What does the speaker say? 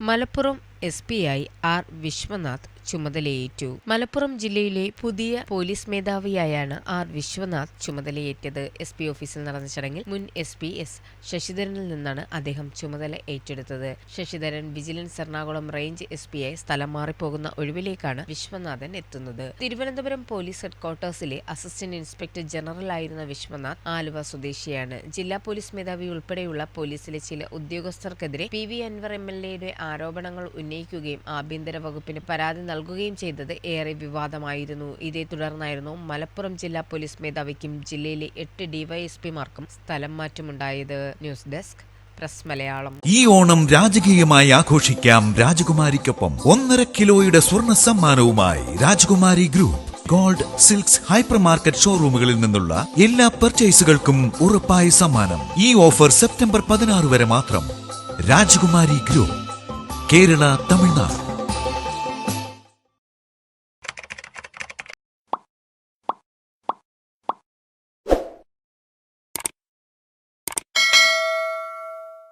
Malappuram S പിയായി R Vishwanath ചുമതലയേറ്റു. മലപ്പുറം ജില്ലയിലെ പുതിയ പോലീസ് മേധാവിയായാണ് ആർ വിശ്വനാഥ് ചുമതലയേറ്റത്. എസ് പി ഓഫീസിൽ നടന്ന ചടങ്ങിൽ മുൻ എസ് പി എസ് ശശിധരനിൽ നിന്നാണ് അദ്ദേഹം ചുമതല ഏറ്റെടുത്തത്. Sasidharan vigilance Ernakulam range S പിയായി സ്ഥലം മാറിപ്പോകുന്ന ഒഴിവിലേക്കാണ് വിശ്വനാഥൻ എത്തുന്നത്. തിരുവനന്തപുരം പോലീസ് ഹെഡ്ക്വാർട്ടേഴ്സിലെ അസിസ്റ്റന്റ് ഇൻസ്പെക്ടർ ജനറൽ ആയിരുന്ന വിശ്വനാഥ് ആലുവ സ്വദേശിയാണ്. ജില്ലാ പോലീസ് മേധാവി ഉൾപ്പെടെയുള്ള പോലീസിലെ ചില ഉദ്യോഗസ്ഥർക്കെതിരെ P V Anvar M L എയുടെ ആരോപണങ്ങൾ ഉന്നയിക്കുകയും ആഭ്യന്തര വകുപ്പിന് പരാതി നൽകുകയും ചെയ്തത് ഏറെ വിവാദമായിരുന്നു. ഇതേ തുടർന്നായിരുന്നു മലപ്പുറം ജില്ലാ പോലീസ് മേധാവിക്കും ജില്ലയിലെ എട്ട് ഡിവൈഎസ്പിമാർക്കും സ്ഥലം മാറ്റമുണ്ടായത്. News desk press Malayalam. ഈ ഓണം രാജകീയമായി ആഘോഷിക്കാം രാജകുമാരിക്കൊപ്പം. ഒന്നര കിലോയുടെ സ്വർണ സമ്മാനവുമായി Rajakumari group. Gold silks hyper market ഷോറൂമുകളിൽ നിന്നുള്ള എല്ലാ പർച്ചേസുകൾക്കും ഉറപ്പായ സമ്മാനം. ഈ ഓഫർ സെപ്റ്റംബർ പതിനാറ് വരെ മാത്രം. രാജകുമാരി ഗ്രൂപ്പ്. കേരള തമിഴ്നാട്.